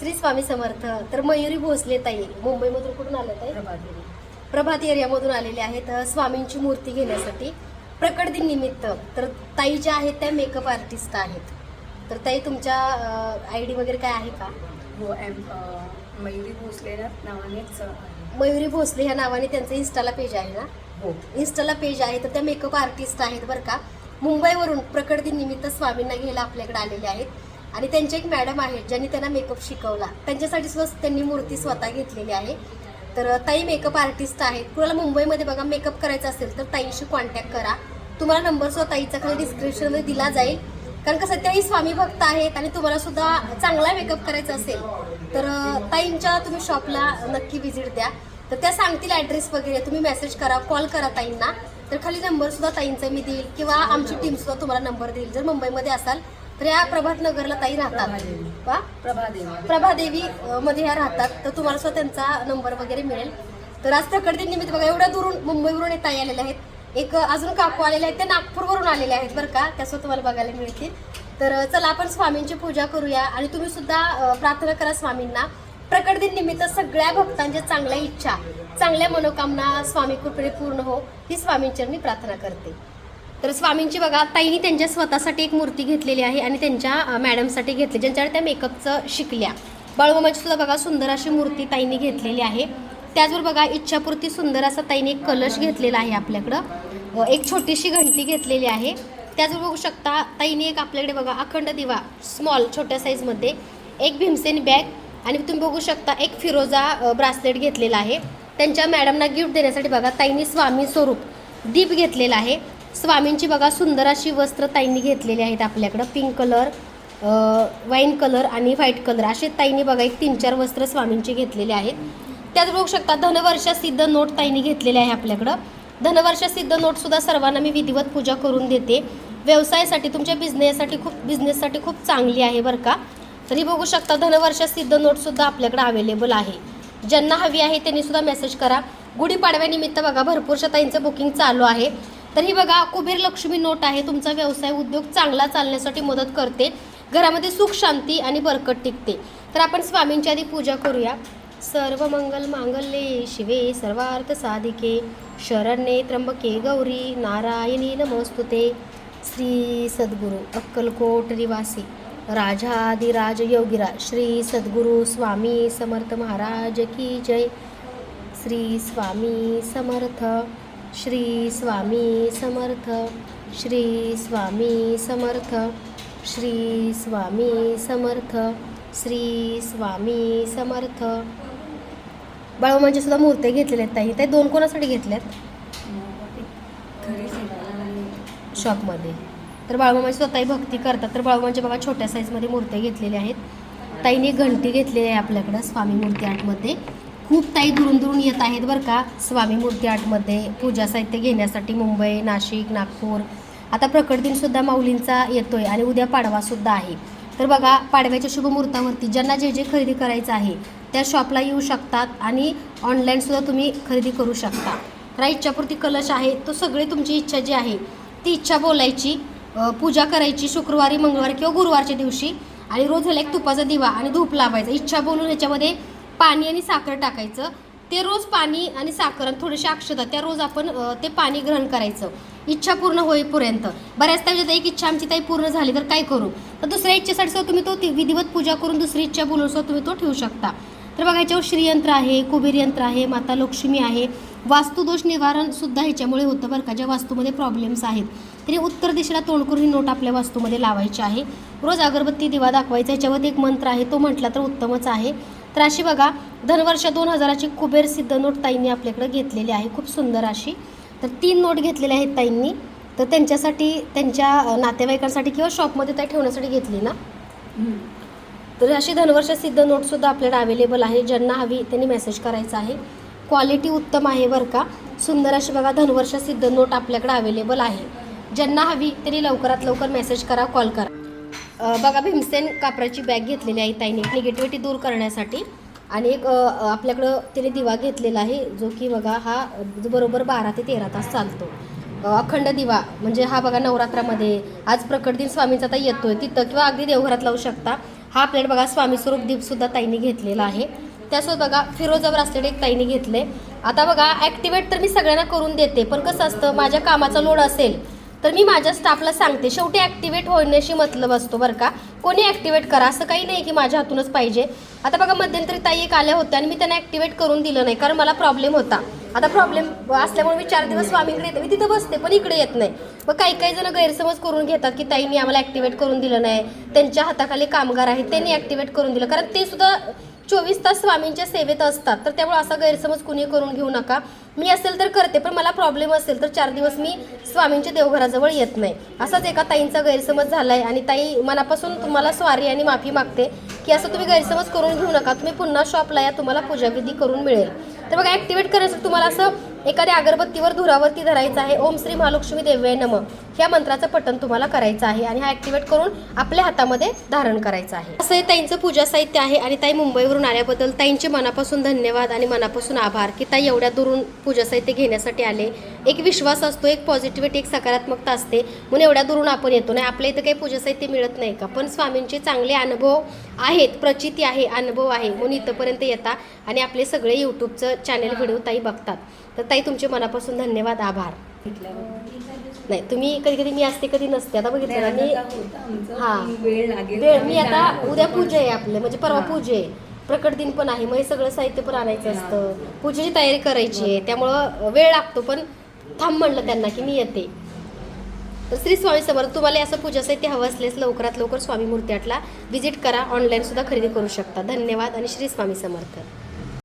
श्री स्वामी समर्थ तर मयुरी भोसले ताई मुंबईमधून कुठून आल्या ताई? प्रभात एरियामधून आलेले आहेत स्वामींची मूर्ती घेण्यासाठी. प्रकट दिन निमित्त तर ताई ज्या आहेत त्या मेकअप आर्टिस्ट आहेत. तर ताई तुमच्या आय डी वगैरे काय आहे का? हो एम मयुरी भोसले नावानेच. मयुरी भोसले ह्या नावाने त्यांचं इन्स्टाला पेज आहे ना? हो. इन्स्टाला पेज आहे तर त्या मेकअप आर्टिस्ट आहेत बरं का. मुंबईवरून प्रकट दिन निमित्त स्वामींना घ्यायला आपल्याकडे आलेले आहेत. आणि त्यांचे एक मॅडम आहेत ज्यांनी त्यांना मेकअप शिकवला. त्यांच्यासाठी सुद्धा त्यांनी मूर्ती स्वतः घेतलेली आहे. तर ताई मेकअप आर्टिस्ट आहेत. कुणाला मुंबईमध्ये बघा मेकअप करायचा असेल तर ताईशी कॉन्टॅक्ट करा. तुम्हाला नंबर सुद्धा ताईचा खाली डिस्क्रिप्शनमध्ये दिला जाईल. कारण कसं सध्याही स्वामी भक्त आहेत आणि तुम्हाला सुद्धा चांगला मेकअप करायचा असेल तर ताईंच्या तुम्ही शॉपला नक्की व्हिजिट द्या. तर त्या सांगतील ॲड्रेस वगैरे तुम्ही मेसेज करा कॉल करा ताईंना. तर खाली नंबरसुद्धा ताईंचा मी देईल किंवा आमची टीमसुद्धा तुम्हाला नंबर देईल. जर मुंबईमध्ये असाल तर या प्रभात नगरला ताई राहतात. प्रभादेवी. वा प्रभादेवी प्रभादेवी मध्ये ह्या राहतात. तर तुम्हाला सुद्धा त्यांचा नंबर वगैरे मिळेल. तर आज प्रकटी निमित्त बघा एवढ्या दुरून मुंबईवरून एक ताई आलेल्या आहेत. एक अजून काकू आलेले आहेत. त्या नागपूरवरून आलेल्या आहेत बरं का. त्यासुद्धा तुम्हाला बघायला मिळतील. तर चला आपण स्वामींची पूजा करूया. आणि तुम्ही सुद्धा प्रार्थना करा स्वामींना. प्रकट दिन निमित्त सगळ्या भक्तांच्या चांगल्या इच्छा चांगल्या मनोकामना स्वामी कृपेने पूर्ण हो. ही स्वामींचरणी प्रार्थना करते. तर स्वामींची बघा ताईनी त्यांच्या स्वतःसाठी एक मूर्ती घेतलेली आहे आणि त्यांच्या मॅडमसाठी घेतली ज्यांच्याकडे त्या मेकअपचं शिकल्या. बाळूमामाची सुद्धा बघा सुंदर अशी मूर्ती ताईंनी घेतलेली आहे. त्याचबरोबर बघा इच्छापूर्ती सुंदर असा ताईने एक कलश घेतलेला आहे आपल्याकडं. एक छोटीशी घंटी घेतलेली आहे. त्याचबरोबर बघू शकता ताईने एक आपल्याकडे बघा अखंड दिवा स्मॉल छोट्या साईजमध्ये एक भीमसेन बॅग आणि तुम्ही बघू शकता एक फिरोजा ब्रासलेट घेतलेला आहे. त्यांच्या मॅडमना गिफ्ट देण्यासाठी बघा ताईने स्वामी स्वरूप दीप घेतलेला आहे. स्वामींची बघा सुंदर अशी वस्त्र ताईंनी घेतलेली आहेत आपल्याकडं. पिंक कलर वाईन कलर आणि व्हाईट कलर असे ताईंनी बघा एक तीन चार वस्त्र स्वामींची घेतलेले आहेत. त्याच बघू शकता धनवर्ष सिद्ध नोट ताईंनी घेतलेले आहे आपल्याकडं. धनवर्ष सिद्ध नोटसुद्धा सर्वांना मी विधिवत पूजा करून देते. व्यवसायासाठी तुमच्या बिझनेससाठी खूप बिझनेससाठी खूप चांगली आहे बरं का. तरी बघू शकता धनवर्ष सिद्ध नोटसुद्धा आपल्याकडे अवेलेबल आहे. ज्यांना हवी आहे त्यांनीसुद्धा मेसेज करा. गुढीपाडव्यानिमित्त बघा भरपूरशा ताईंचं बुकिंग चालू आहे. तर ही बघा कुबेर लक्ष्मी नोट आहे. तुमचा व्यवसाय उद्योग चांगला चालण्यासाठी मदत करते. घरामध्ये सुख शांती आणि बरकत टिकते. तर आपण स्वामींची आधी पूजा करूया. सर्व मंगल मांगल्ये शिवे सर्वार्थ साधिके. शरण्ये त्र्यंबके गौरी नारायणी नमोस्तुते. श्री सद्गुरू अक्कलकोट निवासी. राजाधिराज योगीराज. श्री सद्गुरू स्वामी समर्थ महाराज की जय. श्री स्वामी समर्थ. श्री स्वामी समर्थ श्री स्वामी समर्थ श्री स्वामी समर्थ श्री स्वामी समर्थ. बाळूमांच्या सुद्धा मूर्त्या घेतलेल्या आहेत ताई. ते दोन कोणासाठी घेतल्यात शॉपमध्ये तर बाळूमामाची स्वतःही भक्ती करतात. तर बाळूमांच्या बघा छोट्या साईजमध्ये मूर्त्या घेतलेल्या आहेत. ताईने घंटी घेतलेली आहे आपल्याकडं स्वामी मूर्ती आर्टमध्ये खूप ताई दुरून दुरून येत आहेत बरं का. स्वामी मूर्ती आर्टमध्ये पूजा साहित्य घेण्यासाठी मुंबई नाशिक नागपूर. आता प्रकट दिनसुद्धा माऊलींचा आहे आणि उद्या पाडवासुद्धा आहे. तर बघा पाडव्याच्या शुभमुहूर्तावरती ज्यांना जे जे खरेदी करायचं आहे त्या शॉपला येऊ शकतात आणि ऑनलाईनसुद्धा तुम्ही खरेदी करू शकता. तर इच्छापुरती कलश आहे तो सगळी तुमची इच्छा जी आहे ती इच्छा बोलायची पूजा करायची शुक्रवारी मंगळवारी किंवा गुरुवारच्या दिवशी आणि रोज झाला एक तुपाचा दिवा आणि धूप लावायचा. इच्छा बोलून याच्यामध्ये पाणी आणि साखर टाकायचं. ते रोज पाणी आणि साखर आणि थोडीशी अक्षता त्या रोज आपण ते पाणी ग्रहण करायचं. इच्छा पूर्ण होईपर्यंत. बऱ्याच त्याच्यात एक इच्छा आमची ताई पूर्ण झाली तर काय करू? तर दुसऱ्या इच्छेसाठी सुद्धा तुम्ही तो विधिवत पूजा करून दुसरी इच्छा बोलून सुद्धा तुम्ही तो ठेवू शकता. तर बघा याच्यावर श्रीयंत्र आहे कुबेर यंत्र आहे माता लक्ष्मी आहे. वास्तुदोष निवारण सुद्धा ह्याच्यामुळे होतं बरं का ज्या वास्तूमध्ये प्रॉब्लेम्स आहेत. तरी उत्तर दिशेला तोंड करून ही नोट आपल्या वास्तूमध्ये लावायची आहे. रोज अगरबत्ती दिवा दाखवायचा याच्यावर एक मंत्र आहे तो म्हटला तर उत्तमच आहे. तर अशी बघा धनवर्ष दोन हजाराची कुबेर सिद्ध नोट ताईंनी आपल्याकडे घेतलेली आहे खूप सुंदर अशी. तर तीन नोट घेतलेल्या आहेत ताईंनी. तर त्यांच्यासाठी त्यांच्या नातेवाईकांसाठी किंवा शॉपमध्ये त्या ठेवण्यासाठी घेतली ना. तर अशी धनवर्ष सिद्ध नोटसुद्धा आपल्याकडे अवेलेबल आहे. ज्यांना हवी त्यांनी मेसेज करायचा आहे. क्वालिटी उत्तम आहे बरं का. सुंदर अशी बघा धनवर्ष सिद्ध नोट आपल्याकडे अवेलेबल आहे. ज्यांना हवी त्यांनी लवकरात लवकर मेसेज करा कॉल करा. बघा भीमसेन कापराची बॅग घेतलेली आहे ताईने निगेटिव्हिटी दूर करण्यासाठी. आणि एक आपल्याकडं तिने दिवा घेतलेला आहे जो की बघा हा बरोबर बारा ते तेरा तास चालतो. अखंड दिवा म्हणजे हा बघा नवरात्रामध्ये आज प्रकट दिन स्वामींचा आता येतोय तिथं किंवा अगदी देवघरात लावू शकता. हा आपल्याकडे बघा स्वामी स्वरूप दीपसुद्धा ताईने घेतलेला आहे. त्यासोबत बघा फिरोजा ब्रासलेट एक ताईने घेतले. आता बघा ॲक्टिवेट तर मी सगळ्यांना करून देते पण कसं असतं माझ्या कामाचा लोड असेल तर मी माझ्या स्टाफला सांगते शेवटी ॲक्टिवेट होण्याशी मतलब असतो बरं का. कोणी ॲक्टिवेट करा असं काही नाही की माझ्या हातूनच पाहिजे. आता बघा मध्यंतरी ताई एक आल्या होत्या आणि मी त्यांना ॲक्टिवेट करून दिलं नाही कारण मला प्रॉब्लेम होता. आता प्रॉब्लेम असल्यामुळे मी चार दिवस स्वामींकडे येते. मी तिथं बसते पण इकडे येत नाही. मग काही काही जण गैरसमज करून घेतात की ताईंनी आम्हाला ॲक्टिवेट करून दिलं नाही त्यांच्या हाताखाली कामगार आहेत त्यांनी ॲक्टिवेट करून दिलं. कारण ते सुद्धा चोवीस तास स्वामींच्या सेवेत असतात. तर त्यामुळे असा गैरसमज कुणी करून घेऊ नका. मी असेल तर करते पण मला प्रॉब्लेम असेल तर चार दिवस मी स्वामींच्या देवघराजवळ येत नाही. असाच एका ताईंचा गैरसमज झाला आहे आणि ताई मनापासून तुम्हाला स्वारी आणि माफी मागते की असं तुम्ही गैरसमज करून घेऊ नका. तुम्ही पुन्हा शॉपला या तुम्हाला पूजाविधी करून मिळेल. तर बघा ॲक्टिवेट करायचं तुम्हाला असं एखाद्या अगरबत्तीवर धुरावरती धरायचं आहे. ओम श्री महालक्ष्मी देव्याय नम. ह्या मंत्राचं पठण तुम्हाला करायचं आहे आणि हा ॲक्टिवेट करून आपल्या हातामध्ये धारण करायचं आहे. असं हे ताईंचं पूजा साहित्य आहे आणि ताई मुंबईवरून आल्याबद्दल ताईंचे मनापासून धन्यवाद आणि मनापासून आभार की ताई एवढ्या दुरून पूजा साहित्य घेण्यासाठी आले. एक विश्वास असतो एक पॉझिटिव्हिटी एक सकारात्मकता असते. म्हणून एवढ्या दुरून आपण येतो. नाही आपल्या इथं काही पूजा साहित्य मिळत नाही का? पण स्वामींचे चांगले अनुभव आहेत प्रचिती आहे अनुभव आहे. म्हणून इथंपर्यंत येता आणि आपले सगळे यूट्यूबचं चॅनल व्हिडिओ ताई बघतात. तर ताई तुमचे मनापासून धन्यवाद आभार. नाही तुम्ही कधी कधी मी असते कधी नसते. आता बघितलं ना मी हा. वेळ लागेल. वेळ मी आता उद्या पूजा आहे आपलं. म्हणजे परवा पूजा आहे. प्रकट दिन पण आहे. मग हे सगळं साहित्य पण आणायचं असतं. पूजेची तयारी करायची आहे. त्यामुळं वेळ लागतो. पण थांब म्हणलं त्यांना की मी येते. तर श्री स्वामी समर्थ तुम्हाला असं पूजा साहित्य हवं असल्यास लवकरात लवकर स्वामी मूर्ती आठला व्हिजिट करा. ऑनलाईन सुद्धा खरेदी करू शकता. धन्यवाद आणि श्री स्वामी समर्थ.